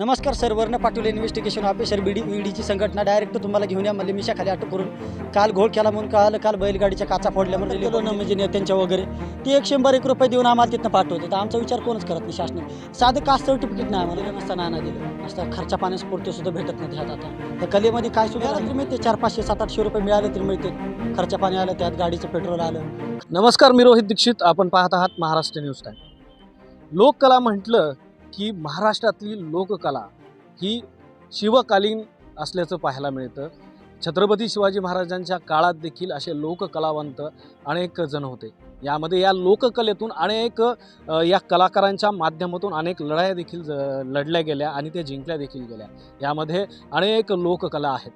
नमस्कार sir Varun Patil investigation officer बीडी ईडीची संघटना डायरेक्ट तुम्हाला घेऊन या. मला मिशाखाली अटक करून काल घोळ केला म्हणून कळालं काल बैलगाडीच्या काचा फोडल्या म्हणून गेलो ना म्हणजे नेत्यांच्या वगैरे? ते एक शंभर एक रुपये देऊन आम्हाला तिथनं पाठवते तर आमचा विचार कोणच करत नाही शासनाने. साधं कास्ट सर्टिफिकेट नाही आम्हाला. नसता नाही दिलं. नसता खर्चा पाण्यास पुरते सुद्धा भेटत नाही ह्यात आता. त्या कलेमध्ये काय सुद्धा तरी मिळते चार पाचशे सात आठशे रुपये मिळाले तरी मिळते खर्चा पाणी आलं त्यात गाडीचं पेट्रोल आलं. नमस्कार मी रोहित दीक्षित. आपण पाहत आहात महाराष्ट्र न्यूज टाईम लोककला म्हटलं की महाराष्ट्रातली लोककला ही शिवकालीन असल्याचं पाहायला मिळतं. छत्रपती शिवाजी महाराजांच्या काळात देखील असे लोककलावंत अनेक जण होते. यामध्ये या लोककलेतून अनेक या कलाकारांच्या माध्यमातून अनेक लढाया देखील ज- लढल्या गेल्या आणि त्या जिंकल्या देखील गेल्या. यामध्ये अनेक लोककला आहेत.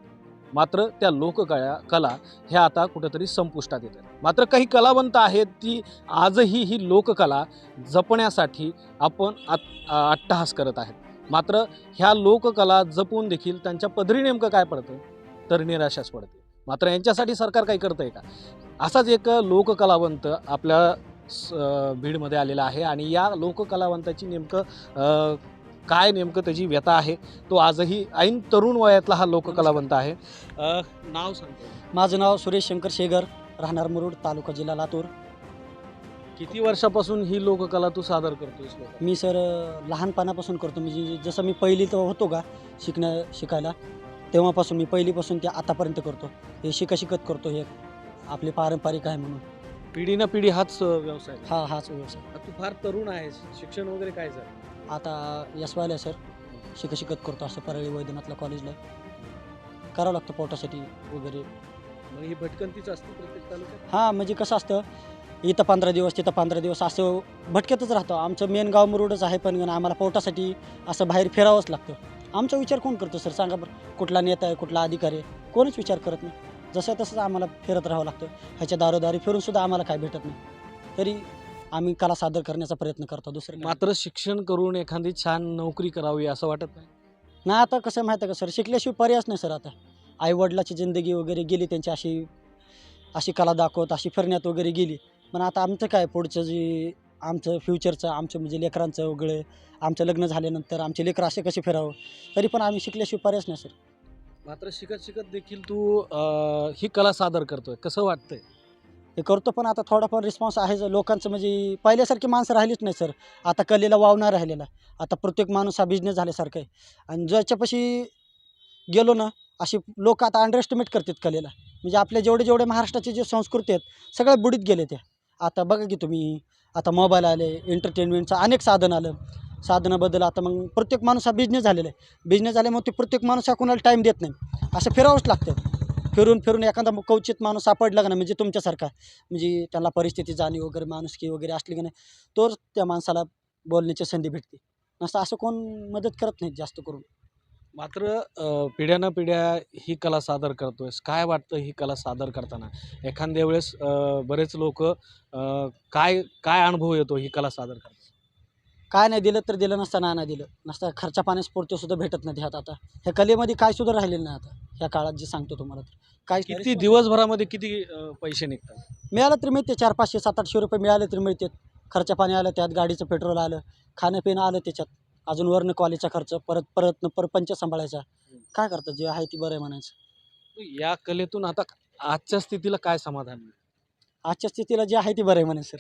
मात्र त्या लोककळ्या कला ह्या आता कुठेतरी संपुष्टात येतात मात्र काही कलावंत आहेत ती आजही ही लोककला जपण्यासाठी आपण आत- अट्टहास करत आहेत. मात्र ह्या लोककला जपून देखील त्यांच्या पदरी नेमकं काय पडतं तर निराशाच पडते. मात्र यांच्यासाठी सरकार काही करतंय का? असाच एक लोककलावंत आपल्या स- बीडमध्ये आलेला आहे आणि या लोककलावंताची नेमकं काय नेमकं त्याची व्यथा आहे तो आजही ऐन तरुण वयातला हा लोककलावंत आहे. अ, नाव सांगतो. माझं नाव सुरेश शंकर शेगर राहणार मुरुड तालुका जिल्हा लातूर. किती वर्षापासून ही लोककला तू सादर करतोयस लोकांना? मी सर लहानपणापासून करतो. म्हणजे जसं मी पहिली तर होतो का शिकण्या शिकायला तेव्हापासून मी पहिलीपासून ते आतापर्यंत करतो. हे शिका शिकत करतो हे आपले पारंपरिक आहे म्हणून. पिढी ना पिढी हाच अ, व्यवसाय. हा हाच व्यवसाय. तू फार तरुण आहेस. शिक्षण वगैरे काय झालं? आता यशवायला सर शिका शिकत करतो असं परळी वैद्यनाथला कॉलेजला करावं लागतं पोटासाठी वगैरे. मग ही भटकंतीच असते प्रत्येक तालुक्यात? हां म्हणजे कसं असतं इथं पंधरा दिवस तिथं पंधरा दिवस असं भटक्यातच राहतो. आमचं मेन गाव मुरुडच आहे पण आम्हाला पोटासाठी असं बाहेर फिरावंच लागतं. आमचा विचार कोण करतो सर सांगा बरं. कुठला नेता आहे कुठला अधिकारी आहे? कोणच विचार करत नाही. जसं तसंच आम्हाला फिरत राहावं लागतं. ह्याच्या दारोदारी फिरून सुद्धा आम्हाला काय भेटत नाही. तरी आम्ही कला सादर करण्याचा प्रयत्न करतो दुसरं काही मात्र शिक्षण करून एखादी छान नोकरी करावी असं वाटत नाही. नाही आता कसं माहिती आहे का सर? शिकल्याशिवाय पर्यायच नाही सर आता. आईवडिलाची जिंदगी वगैरे गेली त्यांची अशी अशी कला दाखवत अशी फिरण्यात वगैरे गेली. पण आता आमचं काय पुढचं जे आमचं फ्युचरचं आमचं म्हणजे लेकरांचं वगैरे आमचं लग्न झाल्यानंतर आमचे लेकरं असे कसे फिरावं? तरी पण आम्ही शिकल्याशिवाय पर्यायच नाही सर. मात्र शिकत शिकत देखील तू अ, ही कला सादर करतोय. कसं वाटतंय? हे करतो पण आता थोडाफार रिस्पॉन्स आहे लोकांचं म्हणजे पहिल्यासारखी माणसं राहिलीच नाही सर आता कलेला वाव नाही राहिलेला. आता प्रत्येक माणूस हा बिझनेस झाल्यासारखं आहे. आणि ज्याच्यापाशी गेलो ना अशी लोक आता अंडरएस्टिमेट करतात कलेला. म्हणजे आपल्या जेवढे जेवढे महाराष्ट्राचे जे संस्कृती आहेत सगळ्या बुडीत गेले त्या. आता बघा की तुम्ही आता मोबाईल आले एंटरटेनमेंटचं अनेक साधन आलं. साधनाबद्दल आता मग प्रत्येक माणूस हा बिझनेस झालेला आहे. बिझनेस झाल्यामुळे ते प्रत्येक माणूस हा कोणाला टाईम देत नाही. असं फिरावंच लागतं. फिरून फिरून एखादा कवचित माणूस सापडला का नाही म्हणजे तुमच्यासारखा म्हणजे त्याला परिस्थिती जाणीव वगैरे माणुसकी वगैरे असली का नाही तोच त्या माणसाला बोलण्याची संधी भेटते. नसतं असं कोण मदत करत नाही जास्त करून. मात्र पिढ्यानं पिढ्या ही कला सादर करतोयस. काय वाटतं ही कला सादर करताना? एखाद्या वेळेस बरेच लोक काय काय अनुभव येतो ही कला सादर करताना? काय नाही दिलं तर दिलं नसतं नाही दिलं. नसतं खर्चा पाण्यास पुरते सुद्धा भेटत नाही ह्यात आता. ह्या कलेमध्ये काय सुद्धा राहिलेलं नाही आता ह्या काळात जे सांगतो तुम्हाला तर. काय किती दिवसभरामध्ये किती अ, पैसे निघतात? मिळालं तरी मिळते चार पाचशे सात आठशे रुपये मिळाले तरी मिळते. खर्चा पाणी आलं त्यात गाडीचं पेट्रोल आलं खाणं पिणं आलं त्याच्यात. अजून वरनं कॉलेजचा खर्च परत परत परपंच सांभाळायचा. काय करतात जे आहे ती बरं आहे म्हणायचं. या कलेतून आता आजच्या स्थितीला काय समाधान? आजच्या स्थितीला जे आहे ती बरं आहे म्हणे सर.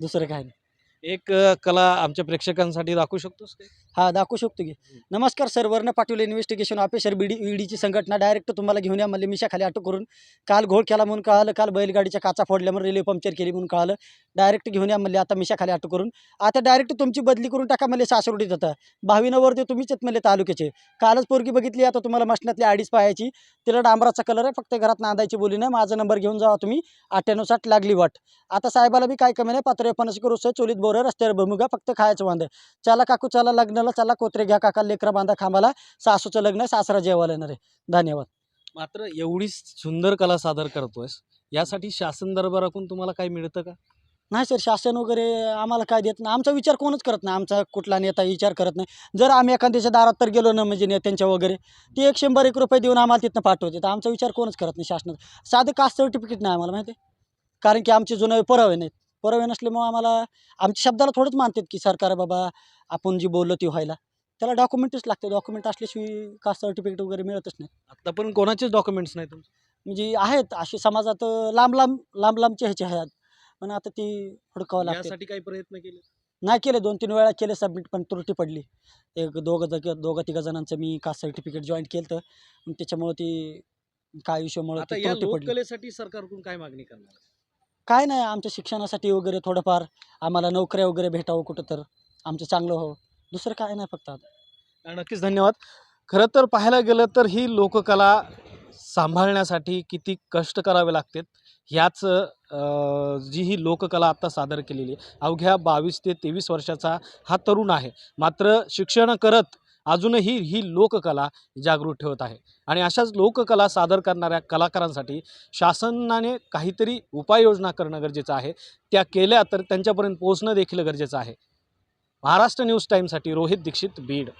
दुसरं काय नाही. एक अ, कला आमच्या प्रेक्षकांसाठी दाखवू शकतोस काय? हा दाखवू शकतो की. नमस्कार sir Varun Patil investigation officer बीडी ईडीची संघटना डायरेक्ट तुम्हाला घेऊन या मला मिशाखाली अटक करून. काल घोळ केला म्हणून कळालं काल बैलगाडीच्या काचा फोडल्या म्हणून रेल्वे पंक्चर केली म्हणून कळालं. डायरेक्ट घेऊन या म्हणले आता मिशाखाली अटक करून. आता डायरेक्ट तुमची बदली करून टाका म्हणले सासरोडीत आता. भावीनवरती तुम्हीच आहेत म्हणले तालुक्याचे. कालच पोरगी बघितली आता तुम्हाला मशनातली अडीच पायाची तिला डांबराचा कलर आहे फक्त घरात नांदायची बोली नाही. माझा नंबर घेऊन जावा तुम्ही. अठ्ठ्याण्णव साठ लागली वाट. आता साहेबाला बी काय कमी नाही पात्र पन्नास करू चोलीत बोरं रस्त्यावर भमुगा फक्त खायचं वांद. चला काकू चला लग्नाला चला कोत्रे घ्या काका लेकरा बांधा खांबाला. सासूचं लग्न आहे सासरा जेवायला येणार आहे. धन्यवाद. मात्र एवढी सुंदर कला सादर करतोयस. यासाठी शासन दरबारातून तुम्हाला काही मिळतं का? नाही सर शासन वगैरे आम्हाला काय देत नाही. आमचा विचार कोणच करत नाही. आमचा कुठला नेता विचार करत नाही. जर आम्ही एखाद्याच्या दारात तर गेलो ना म्हणजे नेत्यांच्या वगैरे ते एक शंभर एक रुपये देऊन आम्हाला तिथनं पाठवते. तर आमचा विचार कोणच करत नाही शासनात. साधं कास्ट सर्टिफिकेट नाही आम्हाला माहिती आहे. कारण की आमचे जुने पुरावे नाहीत. पुरावे नसल्यामुळे आम्हाला आमच्या शब्दाला थोडंच मानतात की सरकार बाबा आपण जी बोललो ती व्हायला. त्याला डॉक्युमेंटच लागते. डॉक्युमेंट असल्याशिवाय कास्ट सर्टिफिकेट वगैरे मिळतच नाही. आता पण कोणाचेच डॉक्युमेंट्स नाही तुमचे? म्हणजे आहेत अशी समाजात लांब लांब लांब लांबचे ह्याचे आहेत. पण आता ती हुडकावं लागते. यासाठी काही प्रयत्न केले? नाही केले. दोन तीन वेळा केले सबमिट पण त्रुटी पडली. एक दोघं जग दोघं तिघं जणांचं मी कास्ट सर्टिफिकेट जॉईन केलं तर त्याच्यामुळं ती काय इश्यूमुळं आता या त्रुटी पडली. लोककलेसाठी सरकारकडून काय मागणी करणार? काय नाही आमच्या शिक्षणासाठी वगैरे थोडंफार आम्हाला नोकऱ्या वगैरे भेटावं कुठं तर आमचं चांगलं हो दुसरं काय नाही फक्त आता. नक्कीच धन्यवाद. खरं तर पाहायला गेलं तर ही लोककला सांभाळण्यासाठी किती कष्ट करावे लागतात. ह्याच जी ही लोककला आत्ता सादर केलेली आहे. अवघ्या बावीस ते तेवीस वर्षाचा हा तरुण आहे. मात्र शिक्षण करत अजूनही ही लोककला जागृत ठेवत आहे. आणि अशाच लोककला सादर करणाऱ्या कलाकारांसाठी शासनाने काहीतरी उपाययोजना करणं गरजेचं आहे. त्या केल्या तर त्यांच्यापर्यंत पोहोचणं देखील गरजेचं आहे. महाराष्ट्र न्यूज टाईमसाठी रोहित दीक्षित बीड.